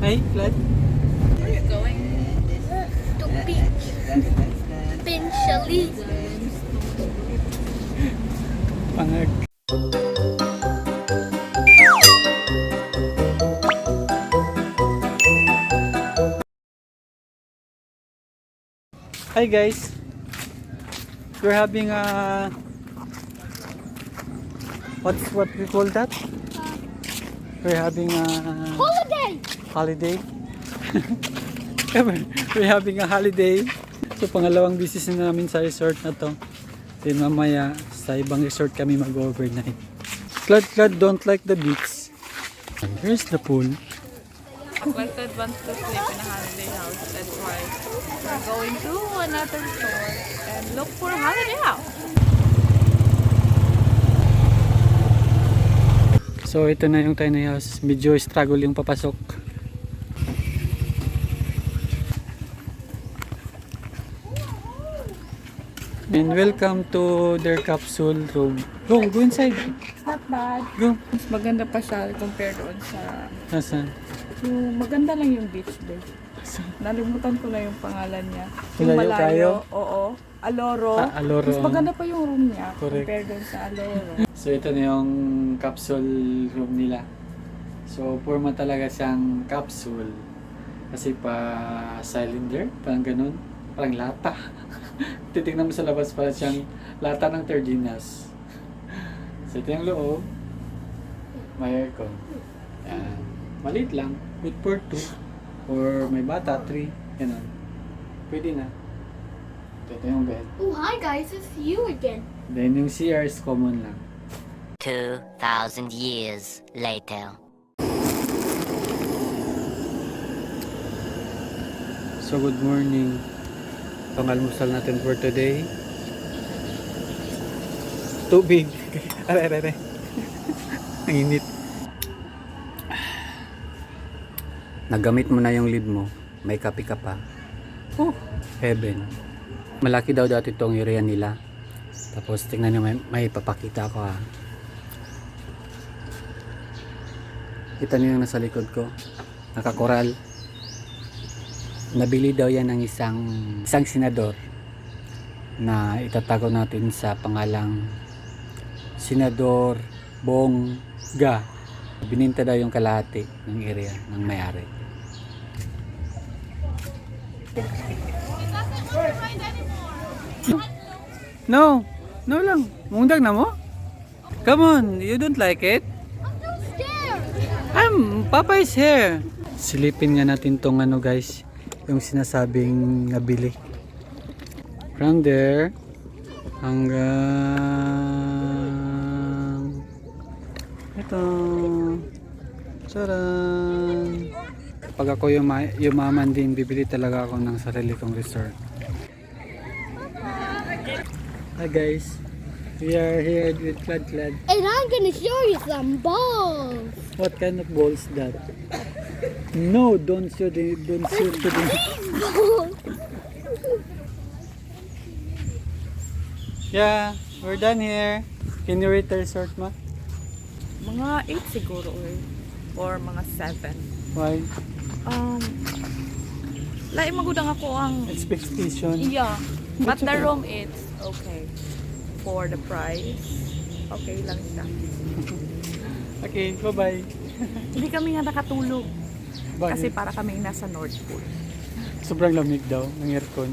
Hey, Vlad. Where are you going? To beach. Pinchali. Pangag. Hi guys. We're having a what's what we call that? We're having a Holiday. Holiday. We're having a holiday. So pangalawang business na namin sa resort na to. Then mamaya sa ibang resort kami mag-overnight. Glad glad don't like the beach. And here's the pool. Wanted wants to sleep in a holiday house. That's why we're going to another store and look for a holiday house. So ito na yung tiny house. Medyo struggle yung papasok. And welcome to their capsule room. Go, go inside. It's not bad. Go. Mas maganda pa siya compare doon sa... Nasaan? Yung maganda lang yung beach day. Nalimutan ko na yung pangalan niya. Malayo kayo? Oo. Aloro. Ah, Aloro. Mas maganda pa yung room niya Correct. compare doon sa Aloro. So ito na yung capsule room nila. So forma talaga siyang capsule. Kasi pa cylinder, parang ganun. Parang lata. Titignan mo sa labas parang siyang lata ng Terginas. So ito yung loob. May aircon. Yan. Maliit lang. Good for two. Or may bata, three. Ganun. Pwede na. Ito, ito yung bed. Oh, hi guys, it's you again. Then yung CR is common lang. 2,000 years later. So good morning. Pangalmusal natin for today. Tubig. Are, are, are. Ang init. Nagamit mo na yung lid mo. May kape ka pa. Oh, heaven. Malaki daw dati itong area nila. Tapos tingnan nyo, may, may papakita ko ha. Kita niyo yung nasa likod ko. Nakakoral. Nabili daw yan ng isang isang senador na itatago natin sa pangalang Senador Bongga. Bininta daw yung kalahati ng area ng may-ari. No, no lang. Mundag na mo? Come on, you don't like it? I'm Papa's here. Silipin nga natin tong ano guys, yung sinasabing nabili. From there hanggang ito. Charan. Pag ako yuma yumaman din, bibili talaga ako ng sarili kong resort. Hi guys, we are here with Clad Clad. And I'm gonna show you some balls. What kind of balls that? No, don't show the don't the balls. Yeah, we're done here. Can you rate the resort ma? mga 8 siguro eh. Or mga 7. Why? Um, lain magudang ako ang Expectation. Yeah. But the room is okay. For the price, okay lang siya. Okay, bye-bye. Hindi kami nga nakatulog. Bakit? Kasi para kami nasa North Pole. Sobrang lamig daw ng aircon.